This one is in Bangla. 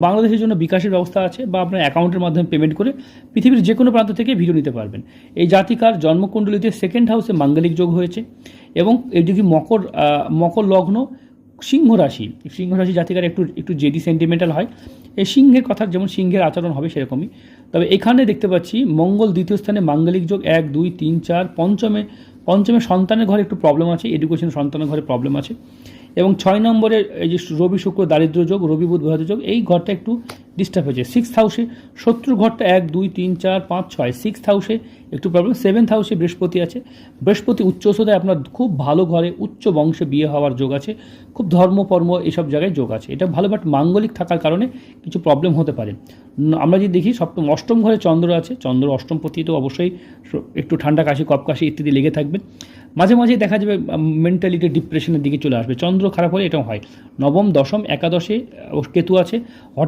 বাংলাদেশের জন্য বিকাশের ব্যবস্থা আছে বা আপনার অ্যাকাউন্টের মাধ্যমে পেমেন্ট করে পৃথিবীর যে কোনো প্রান্ত থেকে ভিডিও নিতে পারবেন। এই জাতিকার জন্মকুণ্ডলিতে সেকেন্ড হাউসে মাঙ্গলিক যোগ হয়েছে এবং এদিকে মকর আহ, মকর লগ্ন? সিংহ রাশি। সিংহ রাশি জাতিকার একটু একটু জেডি সেন্টিমেন্টাল হয়। এই সিংহের কথা যেমন সিংহের আচরণ হবে সেরকমই। তবে এখানে দেখতে পাচ্ছি মঙ্গল দ্বিতীয় স্থানে মাঙ্গলিক যোগ এক দুই তিন চার পঞ্চমে পঞ্চমে সন্তানের ঘরে একটু প্রবলেম আছে এডুকেশন সন্তানের ঘরে প্রবলেম আছে। এবং ছয় নম্বরের এই যে রবি শুক্র দারিদ্র যোগ, রবি বুধ বৃহৎ যোগ, এই ঘরটা একটু ডিস্টার্ব হয়েছে। সিক্স হাউসে শত্রু ঘরটা এক, দুই, তিন, চার, পাঁচ, ছয়। সিক্স হাউসে একটু প্রবলেম সেভেন্থ হাউসে বৃহস্পতি আছে। বৃহস্পতি উচ্চ সদায় আপনার খুব ভালো ঘরে উচ্চ বংশে বিয়ে হওয়ার যোগ আছে। খুব ধর্মকর্ম এসব জায়গায় যোগ আছে। এটা ভালো বাট মাঙ্গলিক থাকার কারণে কিছু প্রবলেম হতে পারে। আমরা যদি দেখি, সপ্তম, অষ্টম ঘরে চন্দ্র আছে। চন্দ্র অষ্টমপতি তো অবশ্যই একটু ঠান্ডা কাশি, কপ কাশি ইত্যাদি লেগে থাকবে। মাঝে মাঝে দেখা যাবে মেন্টালিটি ডিপ্রেশনের দিকে চলে আসবে। চন্দ্র খারাপ হলে এটাও হয়। নবম, দশম, একাদশে কেতু আছে। হঠাৎ